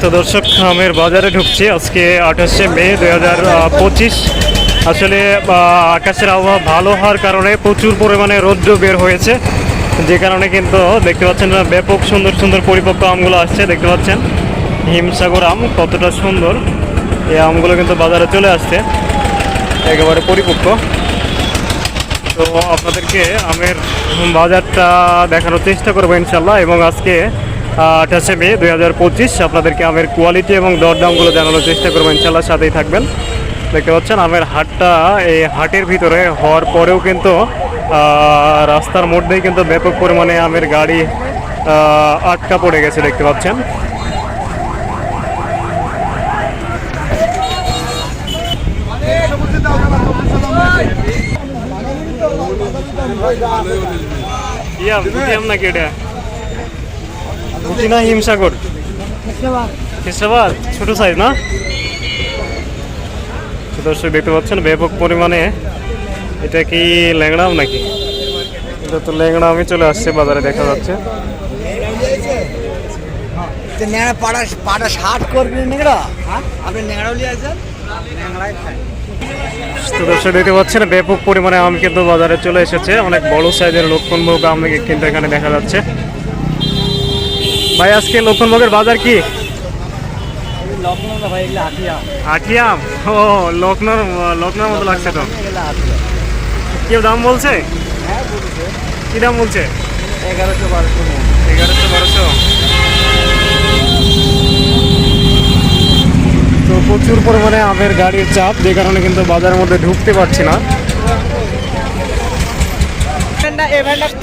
তো দর্শক আমের বাজারে ঢুকছি। আজকে আঠাশে মে দুই হাজার পঁচিশ। আসলে আকাশের আবহাওয়া ভালো হওয়ার কারণে প্রচুর পরিমাণে রৌদ্র বের হয়েছে। যে কারণে কিন্তু দেখতে পাচ্ছেন ব্যাপক সুন্দর সুন্দর পরিপক্ক আমগুলো আসছে, দেখতে পাচ্ছেন? হিমসাগর আম কতটা সুন্দর। এই আমগুলো কিন্তু বাজারে চলে আসছে। একেবারে পরিপক্ক। তো আপনাদেরকে আমের বাজারটা দেখানোর চেষ্টা করব ইনশাল্লাহ, এবং আজকে আঠাশে মে দুই হাজার পঁচিশ। আপনাদেরকে আমের কোয়ালিটি এবং দরদামগুলো জানানোর চেষ্টা করব ইনশাল্লাহ সাথেই থাকবেন। দেখতে পাচ্ছেন, আমের হাটটা এই হাটের ভিতরে হওয়ার পরেও কিন্তু রাস্তার মধ্যেই কিন্তু ব্যাপক পরিমাণে আমের গাড়ি আটকা পড়ে গেছে, দেখতে পাচ্ছেন। ইয়া বুঝি আম নাকি এটা? না হিমসাগর? হিসাবাদ। ছোট সাইজ না? দর্শক দেখতে পাচ্ছেন ব্যাপক পরিমাণে। এটা কি ল্যাংড়া আম নাকি? এটা তো ল্যাংড়া আমি চলে আসছে বাজারে দেখা যাচ্ছে। পাড়া পাড়া ষাট করবি ন্যাংরা আপনি ন্যাংরাও নিয়ে আসেন ন্যাংরাই খায়। তো দর্শক দেখতে পাচ্ছেন ব্যাপক পরিমাণে আম কিন্তু বাজারে চলে এসেছে। অনেক বড় সাইজের লক্ষণভোগ আম কিন্তু এখানে দেখা যাচ্ছে। ভাই আজকে লক্ষণভোগের বাজার কি? ও লক্ষ্ণৌর লক্ষ্ণৌর মতো লাগছে তো। এগুলো হাতিয়া। কি দাম বলছে? হ্যাঁ বলছে। কি দাম বলছে? এগারোশো বারোশো। এগারোশো বারোশো। তো প্রচুর পরিমাণে আমের গাড়ির চাপ যে কারণে কিন্তু বাজারের মধ্যে ঢুকতে পারছি না।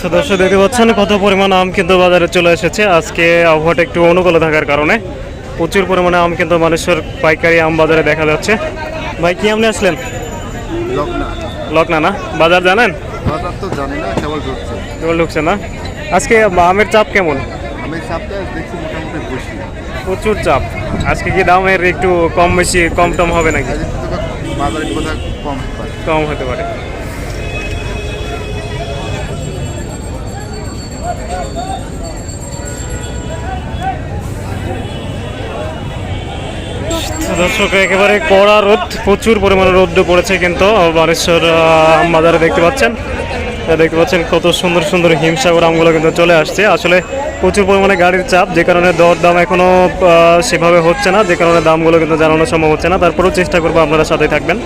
তো দর্শক দেখতে পাচ্ছেন কত পরিমাণ আম কিন্তু বাজারে চলে এসেছে। আজকে আবহাওয়াটা একটু অনুকূলে থাকার কারণে প্রচুর পরিমাণে আম কিন্তু মানুষের পাইকারি আম বাজারে দেখা যাচ্ছে। ভাই কি আম নিয়ে আসলেন? লকনা না? বাজার জানেন? বাজার তো জানি না কেবল ঢুকছে। কেবল ঢুকছে না? আজকে আমের চাপ কেমন? আমি সপ্তাহে দেখছি মোটামুটি বেশি। প্রচুর চাপ। আজকে কি দামের একটু কম বেশি কম টম হবে নাকি? বাজারে কম কম হতে পারে। দর্শক, একেবারে কড়া রোদ, প্রচুর পরিমাণে রোদ্র পড়েছে কিন্তু বানেশ্বর আম বাজারে দেখতে পাচ্ছেন। দেখতে পাচ্ছেন কত সুন্দর সুন্দর হিমসাগর আমগুলো কিন্তু চলে আসছে। আসলে প্রচুর পরিমাণে গাড়ির চাপ, যে কারণে দর দাম এখনও সেভাবে হচ্ছে না, যে কারণে দামগুলো কিন্তু জানানো সম্ভব হচ্ছে না। তারপরেও চেষ্টা করব আপনারা সাথে থাকবেন।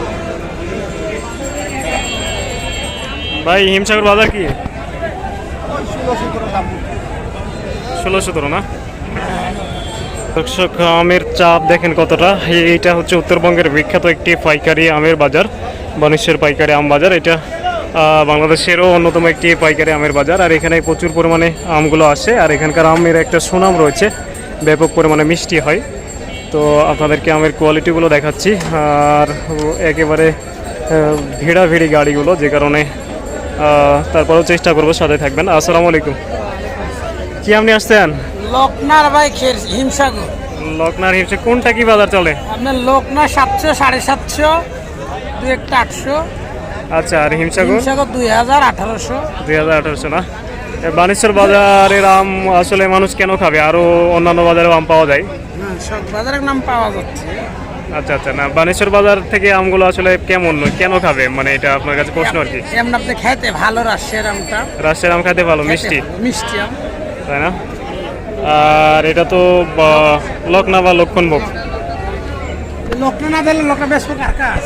ভাই, হিমসাগর বাজার কি? ষোলো সতেরো না? দর্শক, আমের চাপ দেখেন কতটা। এইটা হচ্ছে উত্তরবঙ্গের বিখ্যাত একটি পাইকারি আমের বাজার বানেশ্বর পাইকারি আম বাজার। এটা বাংলাদেশেরও অন্যতম একটি পাইকারি আমের বাজার। আর এখানে প্রচুর পরিমাণে আমগুলো আসে। আর এখানকার আমের একটা সুনাম রয়েছে। ব্যাপক পরিমাণে মিষ্টি হয়। তো আপনাদেরকে আমের কোয়ালিটিগুলো দেখাচ্ছি। আর একেবারে ভিড়াভিড়ি গাড়িগুলো যে কারণে তারপরেও চেষ্টা করব সাথে থাকবেন। আসসালামু আলাইকুম। কি আপনি আসছেন? লকনার ভাই খের হিমসাগর। লকনার হিমসে কোনটা কি বাজার চলে? আপনার লকনা সাতশো সাড়ে সাতশো দু একটা আটশো। আচ্ছা আর হিমসাগর? হিমসাগর দুই হাজার আঠারোশো। দুই হাজার আঠারোশো না? এ বানেশ্বর বাজারের আম আসলে মানুষ কেন খাবে? আরও অন্যান্য বাজারেও আম পাওয়া যায়। সব বাজারের নাম পাওয়া যাচ্ছে। আচ্ছা আচ্ছা না বানেশ্বর বাজার থেকে আমগুলো আসলে কেমন? কেন খাবে? মানে এটা আপনার কাছে প্রশ্ন আর কি। আপনি খাইতে ভালো রাশিয়ার আমটা। রাজশাহীর আম খাইতে ভালো মিষ্টি? মিষ্টি আম। তাই না? আর এটা তো লকনা বা লক্ষণভোগ লকনা না দিলে লকনা বেশ কার কাজ।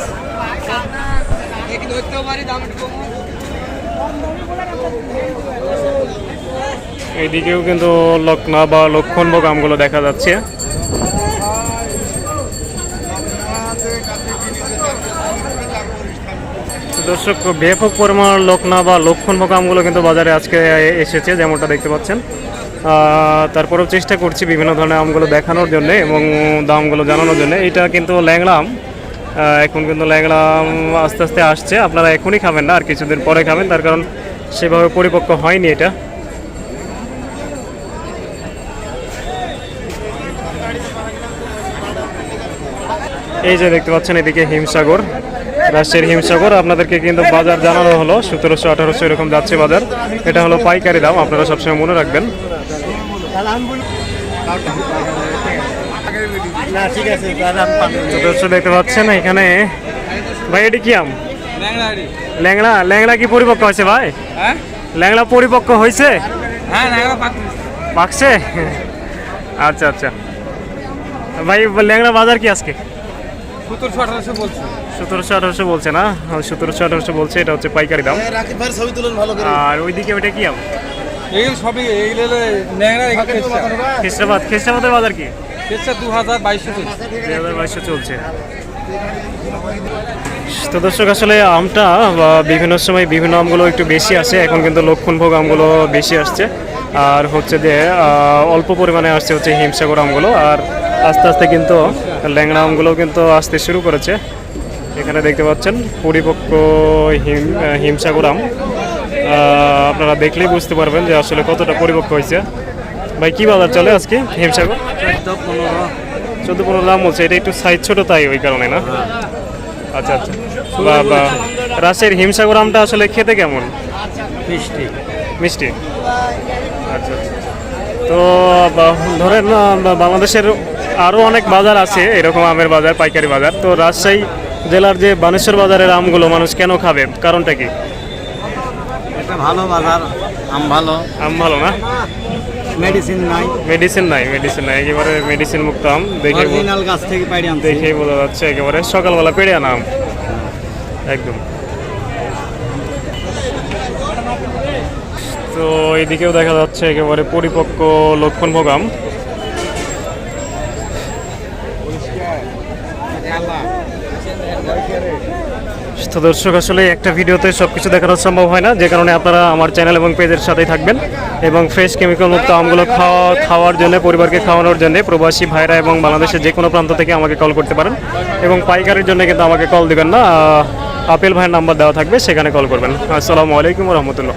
এইদিকেও কিন্তু লকনা বা লক্ষণ লক্ষণভোগ আমগুলো দেখা যাচ্ছে। দর্শক ব্যাপক পরিমাণ লকনা বা লক্ষণভোগ আমগুলো কিন্তু বাজারে আজকে এসেছে যেমনটা দেখতে পাচ্ছেন। তারপরেও চেষ্টা করছি বিভিন্ন ধরনের আমগুলো দেখানোর জন্য এবং দামগুলো জানানোর জন্য। এটা কিন্তু ল্যাংড়া আম এখন কিন্তু ল্যাংড়া আস্তে আস্তে আসছে। আপনারা এখনই খাবেন না, আর কিছুদিন পরে খাবেন। তার কারণ সেভাবে পরিপক্ক হয়নি এটা। এই যে দেখতে পাচ্ছেন, এদিকে হিমসাগর। রাজশাহীর হিমসাগর, আপনাদেরকে কিন্তু বাজার জানানো হলো। সতেরোশো, আঠারোশো এরকম যাচ্ছে বাজার। এটা হলো পাইকারি দাম, আপনারা সবসময় মনে রাখবেন। দেখতে পাচ্ছেন এখানে। ভাই, এটি কি আম? ল্যাংড়া ল্যাংড়া কি পরিপক্ক হয়েছে ভাই? ল্যাংড়া পরিপক্ক হয়েছে? হ্যাঁ পাকছে? আচ্ছা আচ্ছা। ভাই, ল্যাংড়া বাজার কি আজকে? সতেরোশো আঠারোশো বলছে। সতেরোশো আঠারোশো বলছে না? সতেরোশো আঠারোশো বলছে এটা হচ্ছে পাইকারি দাম। আর ওইদিকে ওইটা কি আম? এইগুলো সবই এইগুলো ন্যাংরা খ্রিস্টাবাদ খ্রিস্টাবাদের বাজার কি? দু হাজার বাইশশো চলছে। দুই হাজার বাইশশো চলছে। তো দর্শক আসলে আমটা বা বিভিন্ন সময় বিভিন্ন আমগুলো একটু বেশি আসে এখন কিন্তু লক্ষণভোগ আমগুলো বেশি আসছে। আর হচ্ছে যে অল্প পরিমাণে আসছে হচ্ছে হিমসাগর আমগুলো। আর আস্তে আস্তে কিন্তু ল্যাংড়া আমগুলো কিন্তু আসতে শুরু করেছে। এখানে দেখতে পাচ্ছেন পরিপক্ক হিম হিমসাগর আম। আপনারা দেখলেই বুঝতে পারবেন যে আসলে কতটা পরিপক্ক হয়েছে। ভাই কী বাজার চলে আজকে হিমসাগর? চোদ্দ পনেরো দাম বলছে এটা একটু সাইজ ছোটো তাই ওই কারণে না? আচ্ছা আচ্ছা। বা বা রাজশাহীর হিমসাগর আমটা আসলে খেতে কেমন? মিষ্টি। মিষ্টি? আচ্ছা আচ্ছা। তো ধরেন বাংলাদেশের আরও অনেক বাজার আছে এরকম আমের বাজার পাইকারি বাজার। তো রাজশাহী জেলার যে বানেশ্বর বাজারের আমগুলো মানুষ কেন খাবে? কারণটা কি? এটা ভালো বাজার আম ভালো। আম ভালো না? মেডিসিন নাই। মেডিসিন নাই মেডিসিন নাই একেবারে মেডিসিন মুক্ত আম। দেখে বল- অরিজিনাল গাছ থেকে পাইড়ে আনছি। দেখেই বোঝা যাচ্ছে একেবারে সকালবেলা পেড়ে আনা আম। একদম। তো এইদিকেও দেখা যাচ্ছে একেবারে পরিপক্ক লক্ষণ ভোগাম তো দর্শক, আসলে একটা ভিডিওতে সব কিছু দেখানো সম্ভব হয় না, যে কারণে আপনারা আমার চ্যানেল এবং পেজের সাথেই থাকবেন। এবং ফ্রেশ কেমিক্যাল মুক্ত আমগুলো খাওয়া, খাওয়ার জন্য, পরিবারকে খাওয়ানোর জন্য প্রবাসী ভাইরা এবং বাংলাদেশের যে কোনো প্রান্ত থেকে আমাকে কল করতে পারেন। এবং পাইকারির জন্য কিন্তু আমাকে কল দিবেন না। আপেল ভাইয়ের নাম্বার দেওয়া থাকবে, সেখানে কল করবেন। আসসালামু আলাইকুম রহমতুল্লাহ।